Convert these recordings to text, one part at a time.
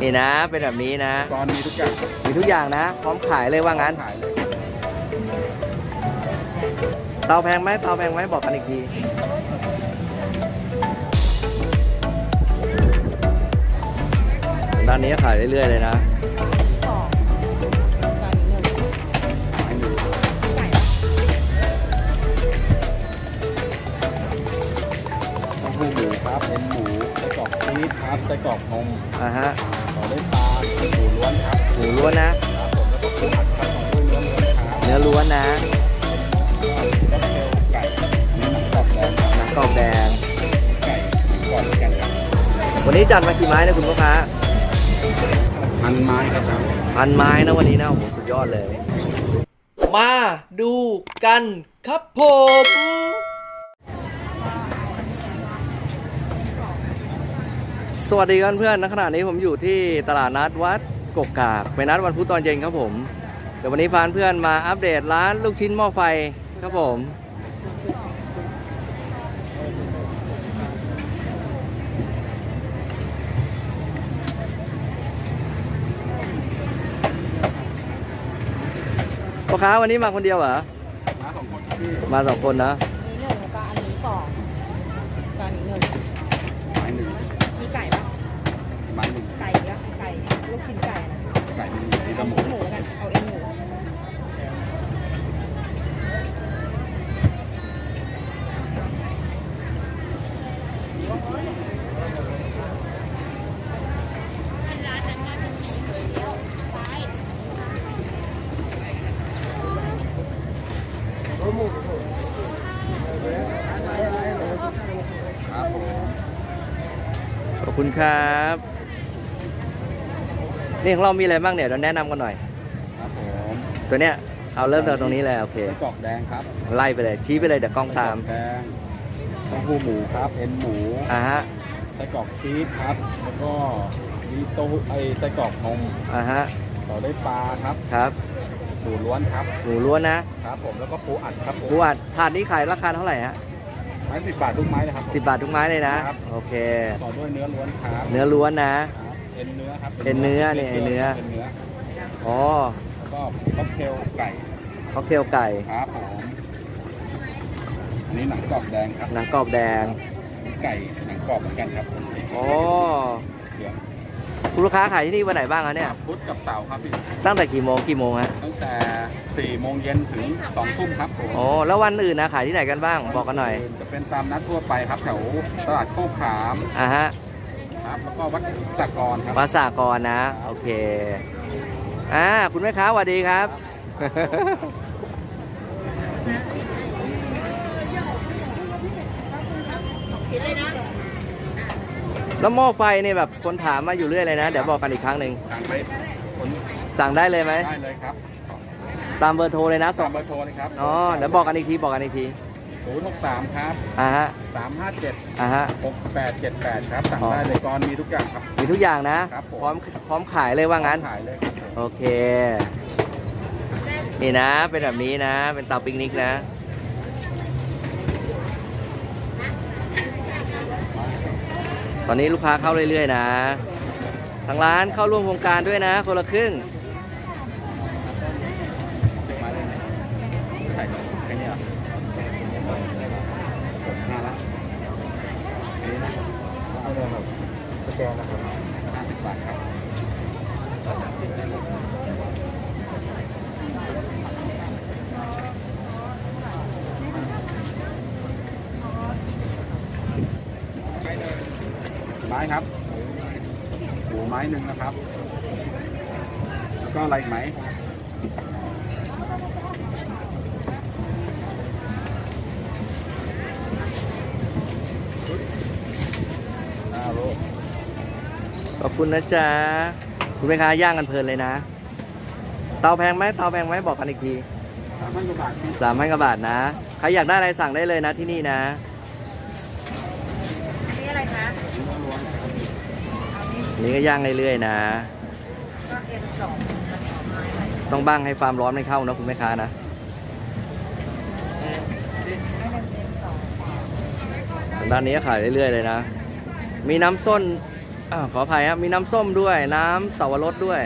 นี่นะ เป็นแบบนี้นะ ตอนมีทุกอย่างมีทุกอย่างนะ พร้อมขายเลยว่างั้น ขายเลยเตาแพงไหมเตาแพงไหมบอกกันอีกทีด้านนี้ก็ขายเรื่อยๆเลยนะ เต้าหู้หมูครับเป็นหมูไส้กรอกชีสครับไส้กรอกนม อ่าฮะ ต่อด้วยปลาหมูล้วนครับหมูล้วนนะ ครับผมแล้วก็ปูอัดครับของด้วยเนื้อล้วนครับเนื้อล้วนนะก็เทลไก่อันนี้หนังกรอบแดงครับหนังกรอบแดง ไก่หนังกรอบเหมือนกันครับวันนี้จัดมากี่ไม้นะคุณพ่อค้าพันไม้ครับพันไม้นะวันนี้นะโอ้โหสุดยอดเลย มาดูกันครับผม สวัสดีกันเพื่อนณขณะนี้ผมอยู่ที่ตลาดนัดวัดกกกากไปนัดวันพุธตอนเย็นครับผม เดี๋ยววันนี้พาเพื่อนมาอัปเดตร้านลูกชิ้นหม้อไฟครับผม พ่อค้าวันนี้มาคนเดียวเหรอ มาของคนมาสองคนนะอันนี้หนึ่งแล้วก็อันนี้สองก็อันนี้หนึ่ง ไม้หนึ่ง มีไก่ปะ ไม้หนึ่ง ไก่ปะไก่ลูกชิ้นไก่นะ ไก่หนึ่งนี่ก็ เอา ห ห มู มูหมูแล้วกันเอาเอ็นหมู ครับผม ข อบคุณครับ นี่ของเรามีอะไรบ้างเนี่ยเราแนะนำกันหน่อย ครับผมตัวเนี้ยเอาเริ่มจากตรงนี้เลยโอเค ไส้กรอกแดงครับไล่ไปเลยชี้ไปเลยเดี๋ยวกล้องตาม ไส้กรอกแดงเต้าหู้หมูครับ เอ็นหมูอ่าฮะ ไส้กรอกชีสครับ แล้วก็มีเต้าหู้ไอไส้กรอกนมอ่าฮะ ต่อด้วยปลาครับครับ หมูล้วนครับ หมูล้วนนะครับผม แล้วก็ปูอัดครับผม ปูอัดถาดนี้ขายราคาเท่าไหร่ฮะ ไม้สิบบาททุกไม้นะครับผมสิบบาททุกไม้เลยนะ ครับ โอเค ต่อด้วยเนื้อล้วนครับเนื้อล้วนนะ ครับเอ็นเนื้อครับเอ็นเนื้อเนี่ยเอ็นเนื้อ เอ็นเนื้ออ๋อแล้วก็ค็อกเทลไก่ค็อกเทลไก่ ครับผมอันนี้หนังกรอบแดงครับหนังกรอบแดง ไก่หนังกรอบเหมือนกันครับผมอ๋อเดี๋ยว คุณลูกค้าขายที่นี่วันไหนบ้างคะเนี่ย พุธกับเต่าครับพี่ตั้งแต่กี่โมงกี่โมงฮะ ตั้งแต่4โมงเย็นถึง2ทุ่มครับผมอ๋อแล้ววันอื่นนะขายที่ไหนกันบ้างบอกกันหน่อย จะเป็นตามนัดทั่วไปครับแถวตลาดโคกขามอ่าฮะครับแล้วก็วัดสากรครับวัดสากรนะ โอเค อ่า คุณแม่ค้าสวัสดีครับ แล้วหม้อไฟเนี่ยแบบคนถามมาอยู่เรื่อยเลยนะ เดี๋ยวบอกกันอีกครั้งหนึ่งทางไปผลสั่งได้เลยไหม ได้เลยครับตามเบอร์โทรเลยนะสสอองงเบอร์โทรเลยครับอ๋อเดี๋ยวบอกกันอีกทีบอกกันอีกที063ครับอ่าฮะ357อ่าฮะ6878ครับ สั่งอ๋อ ได้เลยกรมีทุกอย่างครับ มีทุกอย่างนะ ครับผม พร้อมพร้อมขายเลยว่างั้นขายเลยครับผมโอเค นี่นะ เป็นแบบนี้นะ เป็นเตาปิกนิกนะ ตอนนี้ลูกค้าเข้าเรื่อยๆนะ ทางร้านเข้าร่วมโครงการด้วยนะ คนละครึ่ง มาเลยใส่แค่นี้เหรอห้าละอันนี้นะเอาเลยครับสแกนนะครับห้าสิบบาทครับ ไม้ครับหมูไม้หนึ่งนะครับ แล้วก็อะไรอีกไหมห้าโลขอบคุณนะจ๊ะ คุณแม่ค้าย่างกันเพลินเลยนะ เตาแพงไหมเตาแพงไหมบอกกันอีกทีสามพันกว่าบาทพี่สามพันกว่าบาทนะ ใครอยากได้อะไรสั่งได้เลยนะที่นี่นะ อันนี้อะไรคะ นี่ก็ย่างเรื่อยๆนะ ต้องบ้างให้ความร้อนไม่เข้านะคุณแม่ค้านะด้านนี้ก็ขายเรื่อยๆเลยนะ มีน้ำส้นอขออภัยครับมีน้ำส้มด้วย น้ำเสาวรสด้วย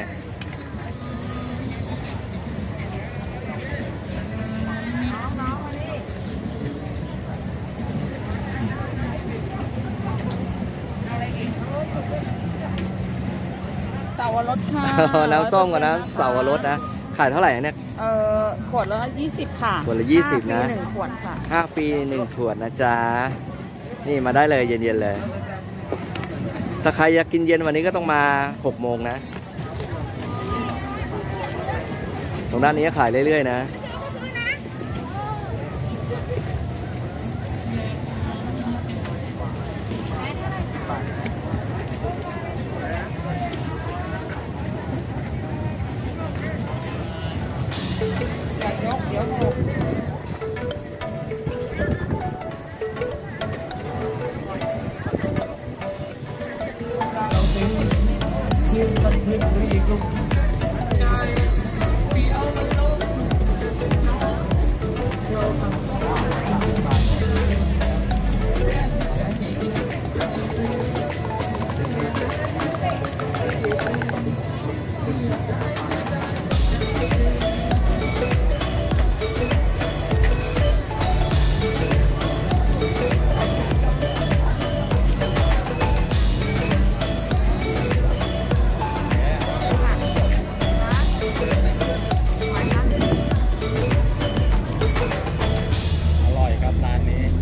าวรสค่ะน้ำส้มกับน้ำเสาวรสนะ ขายเท่าไหร่เนี่ย เอ่อขวดละยี่สิบค่ะขวดละ20ห้าปีนะหนึ่งขวดค่ะห้าปีหนึ่งขวดนะจ๊ะ นี่มาได้เลยเย็นๆเลย ถ้าใครอยากกินเย็นวันนี้ก็ต้องมาหกโมงนะ ตรงด้านนี้ก็ขายเรื่อยๆนะ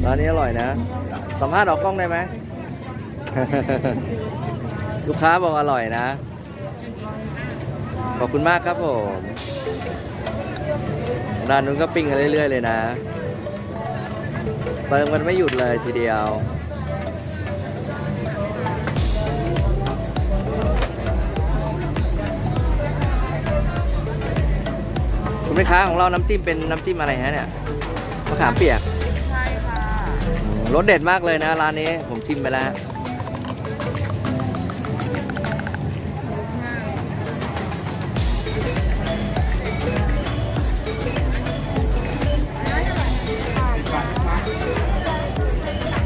ร้านนี้อร่อยนะ สัมภาษณ์ออกกล้องได้ไหม ลูกค้าบอกอร่อยนะ ขอบคุณมากครับผมร้านนู้นก็ปิ้งกันเรื่อย ๆ เลยนะเติมกันไม่หยุดเลยทีเดียวคุณแม่ค้าของเราน้ำจิ้มเป็นน้ำจิ้มอะไรฮะเนี่ยมะขามเปียก รสเด็ดมากเลยนะร้านนี้ผมชิมไปแล้ว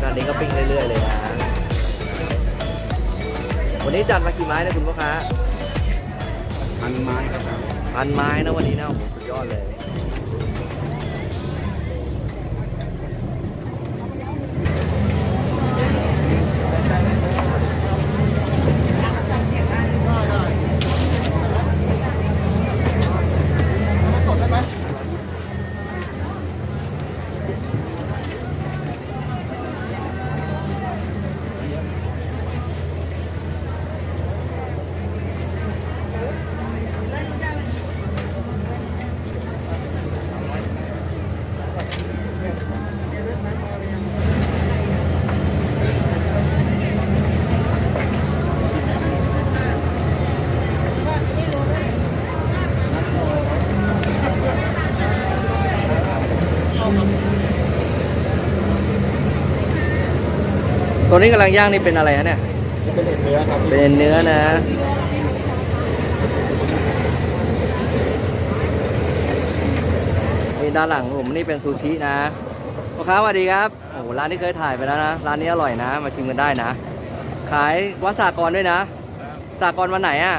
ร้านนี้ก็ปิ้งเรื่อยๆเลยนะวันนี้จัดมากี่ไม้นะคุณพ่อค้าพันไม้ครับพันไม้นะวันนี้นะโอ้โหสุดยอดเลย นี้กำลังย่างนี่เป็นอะไรฮะเนี่ยจะเป็นเนื้อครับเป็นเนื้อนะ นี่ด้านหลังผมนี่เป็นซูชินะพ่อค้าสวัสดีครับ โอ้โหร้านนี้เคยถ่ายไปแล้วนะ ร้านนี้อร่อยนะ มาชิมกันได้นะ ขายวัดสากรด้วยนะ สากรวันไหนอะ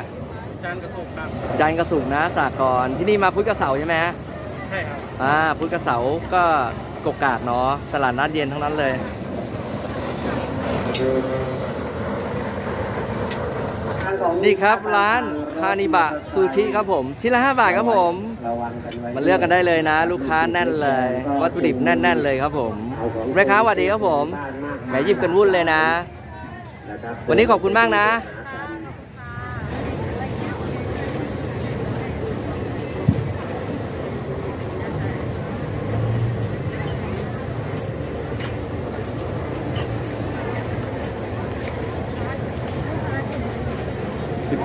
จานกระสุกครับ จันทร์กระสุกร์นะ สากรที่นี่มาพุธกระเสาร์ใช่ไหมฮะใช่ครับ อ่าพุธกระเสาร์ก็กกกากเนาะ ตลาดนัดเย็นทั้งนั้นเลย นี่ครับร้านคานิบะซูชิครับผมชิ้นละ5บาทครับผมระวังกันไว้มาเลือกกันได้เลยนะ ลูกค้าแน่นเลย วัตถุดิบแน่น ๆ เลยครับผมแม่ค้าสวัสดีครับผมแหมหยิบกันวุ่นเลยนะ วันนี้ขอบคุณมากนะ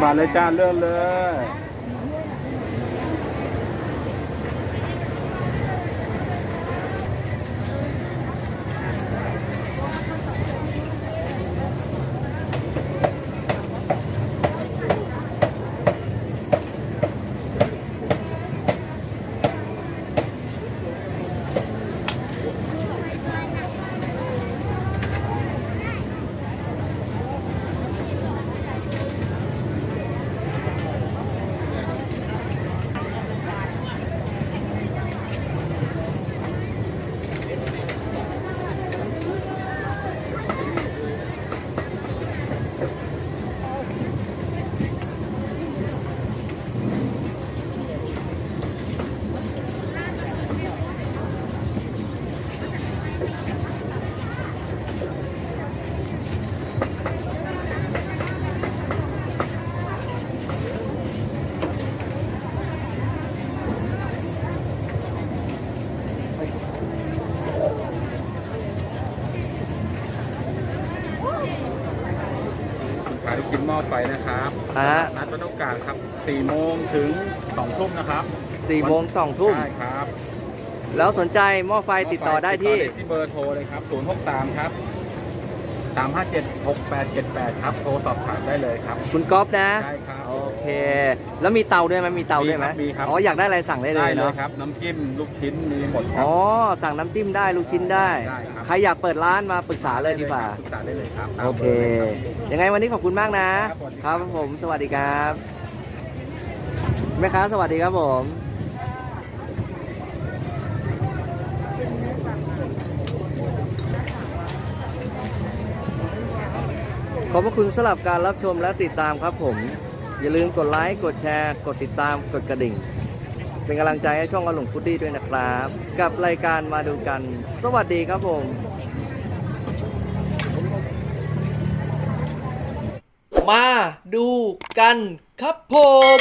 าเลยจ้าเลือนเลย ม้อไฟนะครับอ่าฮะ นัดวัดโอกาสครับ4โมงถึง2ทุ่มนะครับสี่โมงสองทุ่ม ใช่ครับแล้วสนใจหม้อไฟติดต่อได้ที่ ติต่อที่เบอร์โทรเลยครับ063ครับ357 6878 ครับ โทรสอบถามได้เลยครับ คุณก๊อฟนะ ได้ครับโอ เค แล้วมีเตาด้วยไหมมีเตาด้วยไหมมีครับมีครับ อ๋ออยากได้อะไรสั่งได้เลได้ยเลยเนาะครับ น้ำจิ้มลูกชิ้นมีหมดครั อ๋อสั่งน้ำจิ้มได้ลูกชิ้นได้ ได้ครับ ใครอยากเปิดร้านมาปรึกษาเลยดีกว่า ปรึกษาได้เลยครับตามโอเค บร์ลยครับ ยังไงวันนี้ขอบคุณมากนะครับสวัสดีคครัรับบ ผม สวัสดีครับ แม่ค้าสวัสดีครับผม ขอบพระคุณสำหรับการรับชมและติดตามครับผม อย่าลืมกดไลค์กดแชร์ กดติดตามกดกระดิ่ง เป็นกำลังใจให้ช่องอลุงฟุตตี้ด้วยนะครับ กับรายการมาดูกัน สวัสดีครับผมมาดูกันครับผม